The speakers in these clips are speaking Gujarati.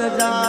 sevda.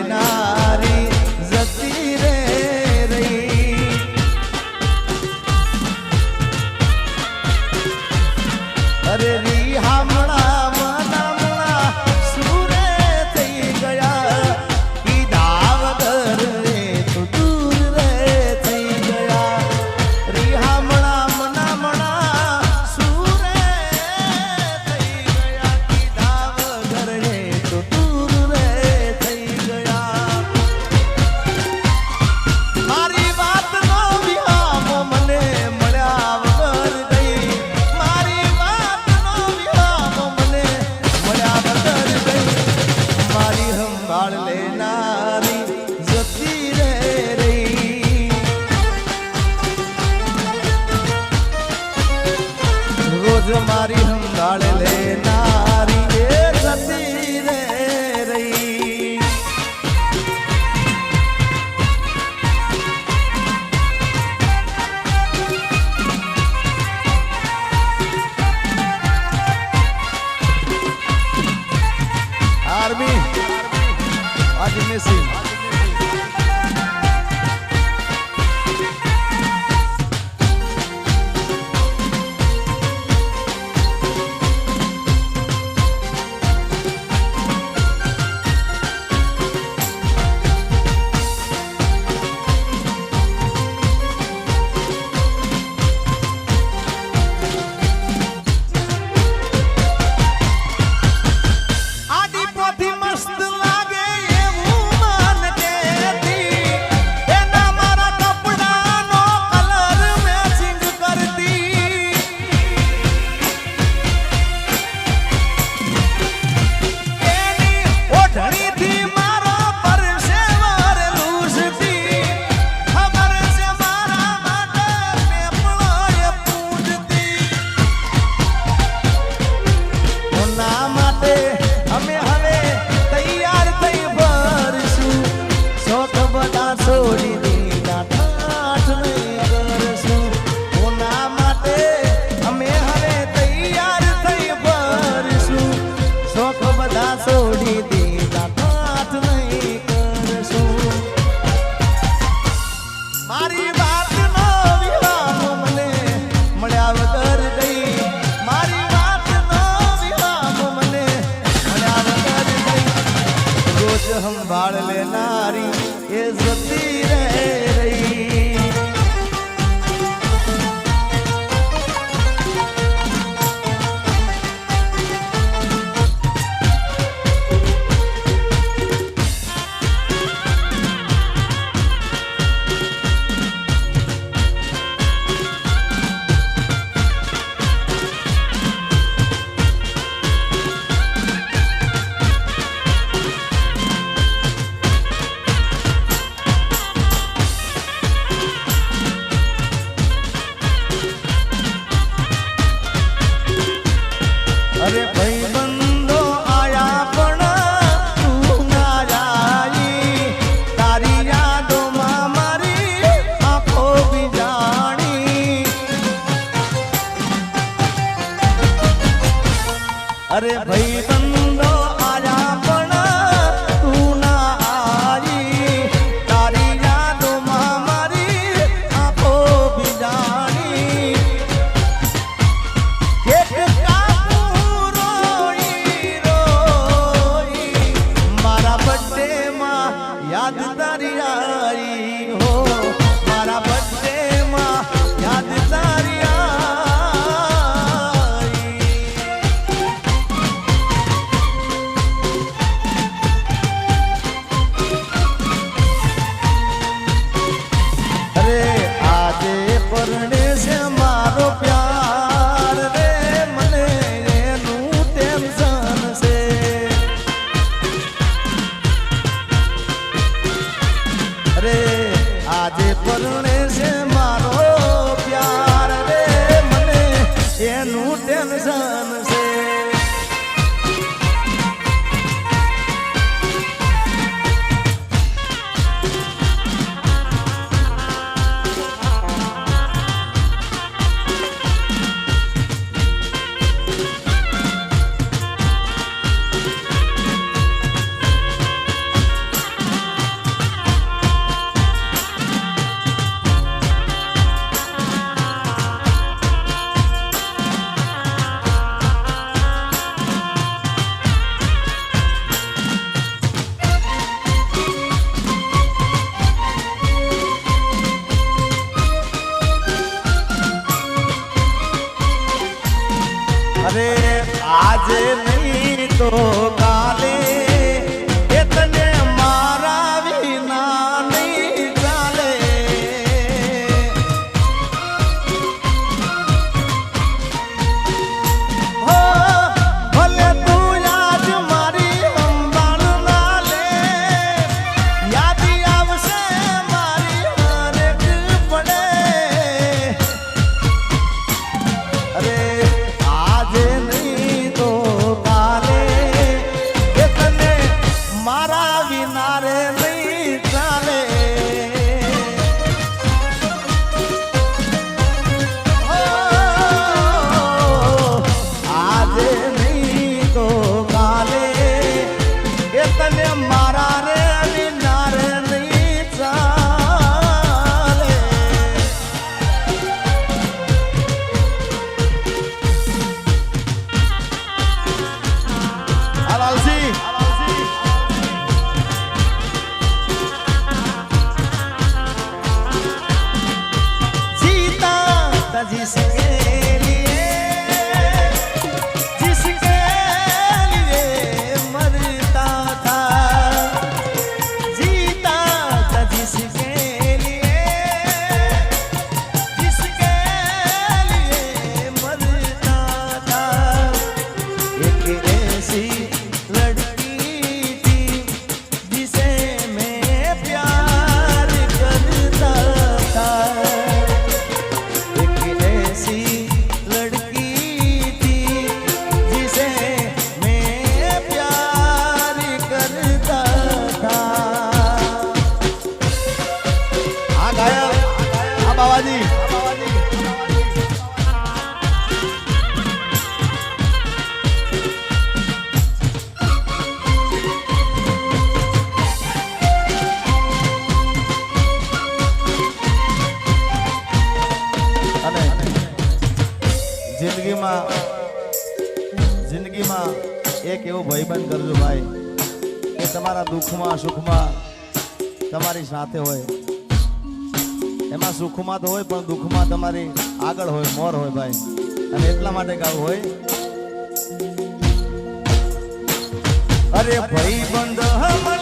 સંભાળ અરે ભાઈ He says. હાથે હોય. એમાં સુખમાં તો હોય પણ દુઃખમાં તમારી આગળ હોય મોર હોય ભાઈ. અને એટલા માટે ગાવું હોય. અરે ભાઈ બંધ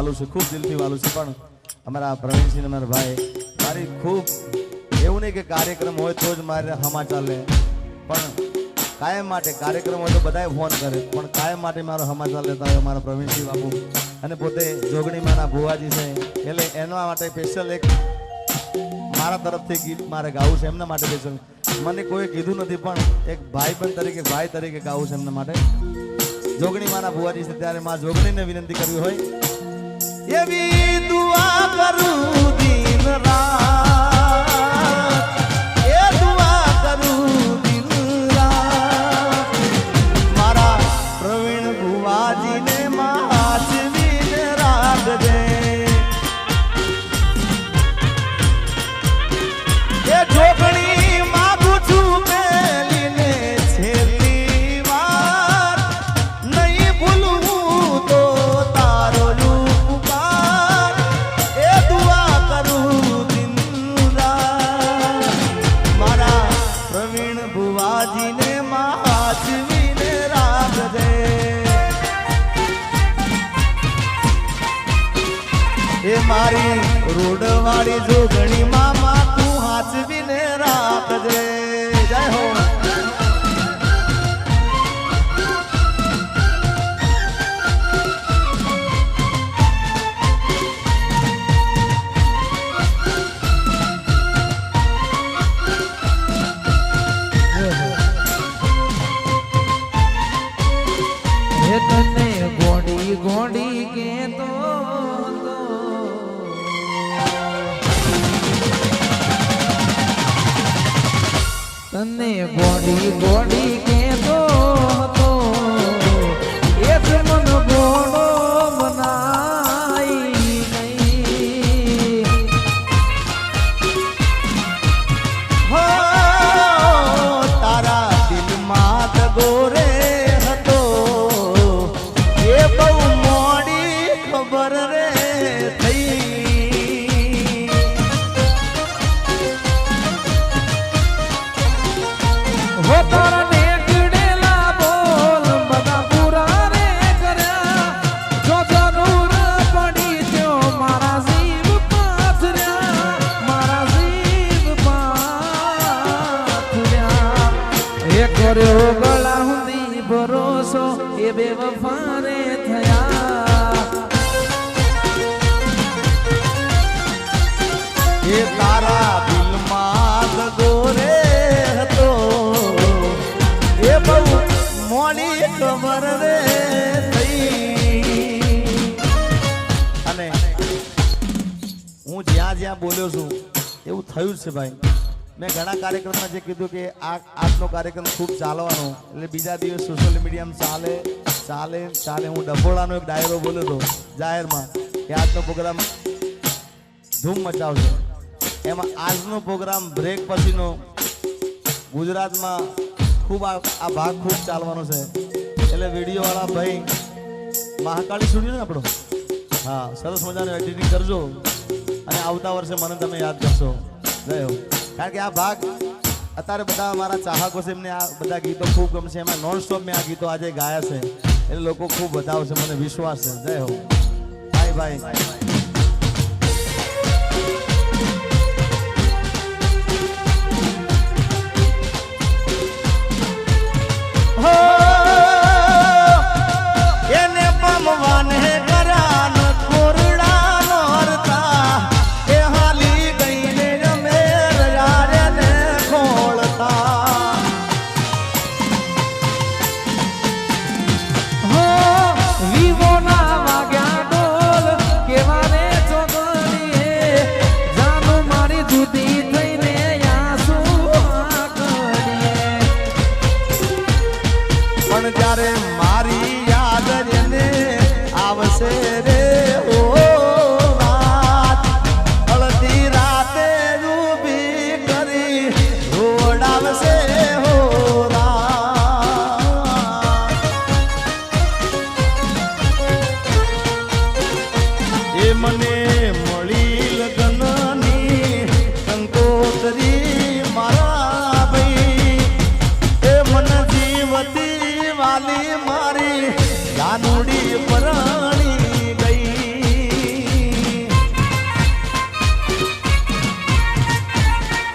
વાલું છે, ખૂબ દિલથી વાલું છે. પણ અમારા પ્રવીણસિંહ અને મારા ભાઈ, મારી ખૂબ, એવું નહીં કે કાર્યક્રમ હોય તો જ મારે સમાચાર લે. પણ કાયમ માટે કાર્યક્રમ હોય તો બધાએ ફોન કરે. પણ કાયમ માટે મારો સમાચાર લેતા હોય અમારા પ્રવીણસિંહ બાપુ. અને પોતે જોગણીમાંના ભુવાજી છે. એટલે એના માટે સ્પેશિયલ એક મારા તરફથી ગીત મારે ગાવું છે, એમના માટે સ્પેશિયલ મને કોઈ કીધું નથી, પણ એક ભાઈ બંધ તરીકે, ભાઈ તરીકે ગાવું છે એમના માટે. જોગણી માના ભુવાજી છે, ત્યારે મા જોગણીને વિનંતી કરવી હોય. એવી દુઆ કરું દિન રાત. બોલ્યો છું. એવું થયું છે ભાઈ. મેં ઘણા કાર્યક્રમમાં જે કીધું કે આ આજનો કાર્યક્રમ ખૂબ ચાલવાનો. એટલે બીજા દિવસ સોશિયલ મીડિયામાં ચાલે ચાલે ચાલે. હું ડભોળાનો એક ડાયરો બોલ્યો હતો જાહેરમાં કે આજનો પ્રોગ્રામ ધૂમ મચાવશે એમાં આજનો પ્રોગ્રામ બ્રેક પછીનો ગુજરાતમાં ખૂબ આ આ ભાગ ખૂબ ચાલવાનો છે. એટલે વિડીયોવાળા ભાઈ, મહાકાળી સ્ટુડિયો ને આપણો? હા, સરસ મજાનું એડિટિંગ કરજો. અને આવતા વર્ષે મને તમે યાદ કરશો. જય હો. કારણ કે આ ભાગ, અત્યારે બધા મારા ચાહકો છે એમને આ બધા ગીતો ખૂબ ગમશે. એમાં નોન સ્ટોપ મેં આ ગીતો આજે ગાયા છે. એટલે લોકો ખૂબ વધાવશે. મને વિશ્વાસ છે. જય હો. બાય બાય હો! Johnny Johnny, my.